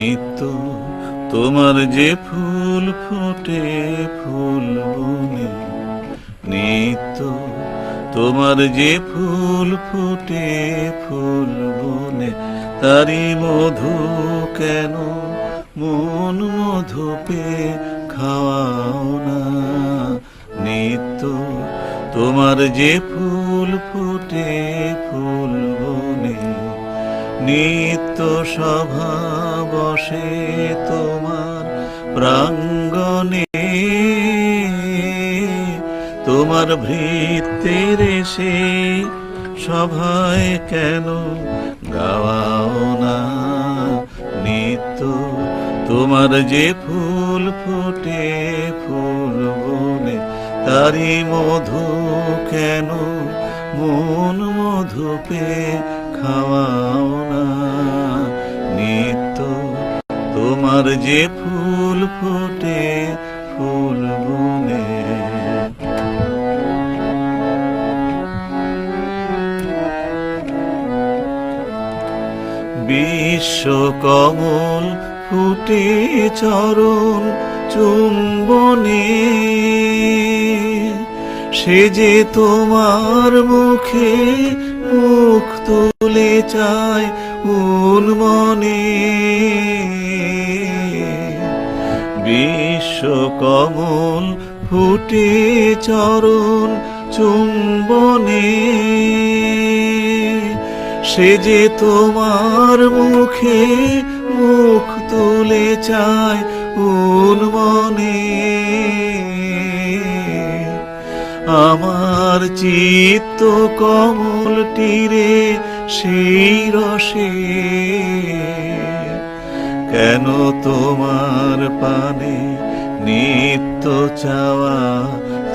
নিত্য তোমার যে ফুল ফুটে ফুল বনে নিত্য তোমার যে ফুল ফুটে ফুল বনে তারি মধু কেন মন মধু পে খাওয়াও না? নিত্য তোমার যে ফুল নিত্য সভা বসে তোমার প্রাঙ্গণে, তোমার ভৃত্যের এসে সভায় কেন গাওয়াও না? নিত্য তোমার যে ফুল ফোটে ফুল বনে তারি মধু কেন মন মধু পে খাওয়াও না। নিত্য তোমার যে ফুল ফোটে ফুল বিশ্ব কমল ফুটে চরণ চুম্বনে। সে যে তোমার মুখে মুখ চায় উন্মনে বিশ্ব কমল ফুটে চরণ চুম্বনে। সে যে তোমার মুখে মুখ তুলে চায় উন্মনে আমার চিত্ত কমল তীরে সেই রসে কেন তোমার পানে নিত্য চাওয়া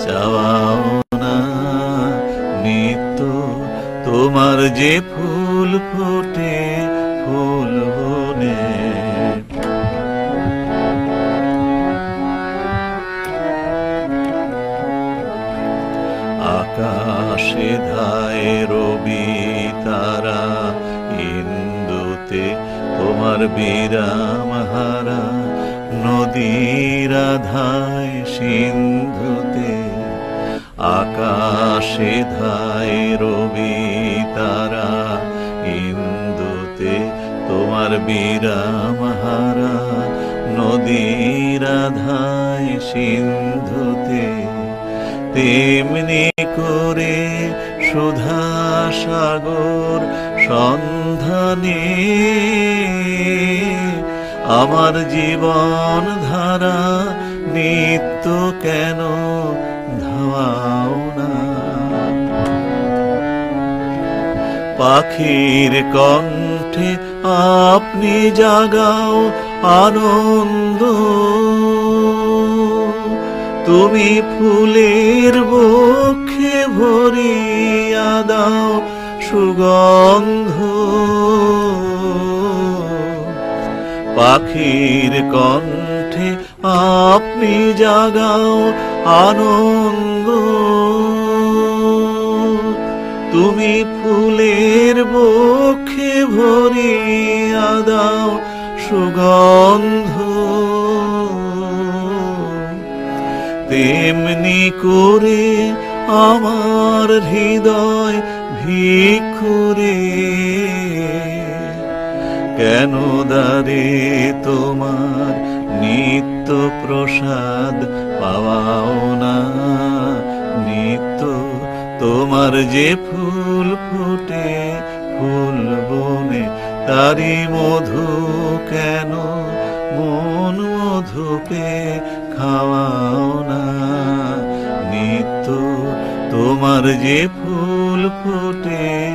চাওয়াও না? নিত্য তোমার যে ফুল ফোটে ফুল বনে। আকাশে ধায় রবি তোমার বিরাম হারা নদীর ধায় সিন্ধুতে, আকাশে ধায় রবি তারা ইন্দুতে, তোমার বিরাম হারা নদীর ধায় সিন্ধুতে, তেমনি করে সুধা সাগর সন্ধানে, আমার জীবন ধারা নিত্য কেন ধাওয়াও না পাখির কণ্ঠে আপনি জাগাও আনন্দ তুমি ফুলের বক্ষে ভরিয়া দাও সুগন্ধ। পাখির কণ্ঠে আপনি জাগাও আনন্দ। তুমি ফুলের বক্ষে ভরিয়া দাও সুগন্ধ। করে আমার হৃদয় ভিক্ষুরে। কেন দারে তোমার নিত্য প্রসাদ পাওয়াও না? নিত্য তোমার যে ফুল ফুটে ফুল বনে তারি মধু কেন মন মধু পে যে ফুল ফুটে ফুল বনে